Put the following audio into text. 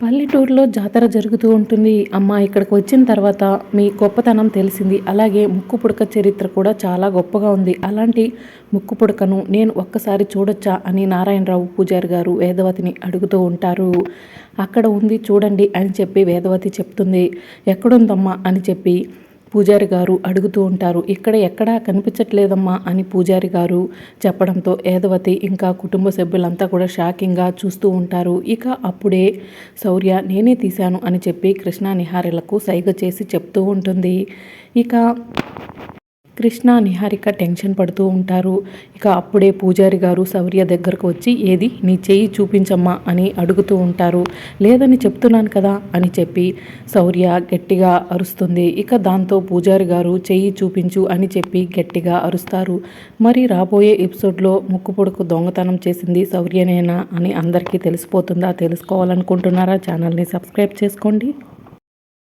పల్లెటూరులో జాతర జరుగుతూ ఉంటుంది. అమ్మ ఇక్కడికి వచ్చిన తర్వాత మీ గొప్పతనం తెలిసింది. అలాగే ముక్కు పుడక చరిత్ర కూడా చాలా గొప్పగా ఉంది. అలాంటి ముక్కు పుడకను నేను ఒక్కసారి చూడొచ్చా అని నారాయణరావు పూజారి గారు వేదవతిని అడుగుతూ ఉంటారు. అక్కడ ఉంది చూడండి అని చెప్పి వేదవతి చెప్తుంది. ఎక్కడుందమ్మా అని చెప్పి పూజారి గారు అడుగుతూ ఉంటారు ఇక్కడ ఎక్కడా కనిపించట్లేదమ్మా అని పూజారి గారు చెప్పడంతో ఏదవతి ఇంకా కుటుంబ సభ్యులంతా కూడా షాకింగ్గా చూస్తూ ఉంటారు. ఇక అప్పుడే శౌర్య నేనే తీశాను అని చెప్పి కృష్ణ నిహారిలకు సైగ చేసి చెప్తూ ఉంటుంది. ఇక కృష్ణ నిహారిక టెన్షన్ పడుతూ ఉంటారు. ఇక అప్పుడే పూజారి గారు శౌర్య దగ్గరకు వచ్చి ఏది? నీ చెయ్యి చూపించమ్మా అని అడుగుతూ ఉంటారు. లేదని చెప్తున్నాను కదా అని చెప్పి శౌర్య గట్టిగా అరుస్తుంది. ఇక దాంతో పూజారి గారు చెయ్యి చూపించు అని చెప్పి గట్టిగా అరుస్తారు. మరి రాబోయే ఎపిసోడ్లో ముక్కు పొడుకు దొంగతనం చేసింది శౌర్యనేనా అని అందరికీ తెలిసిపోతుందా? తెలుసుకోవాలనుకుంటున్నారా? ఛానల్ని సబ్స్క్రైబ్ చేసుకోండి.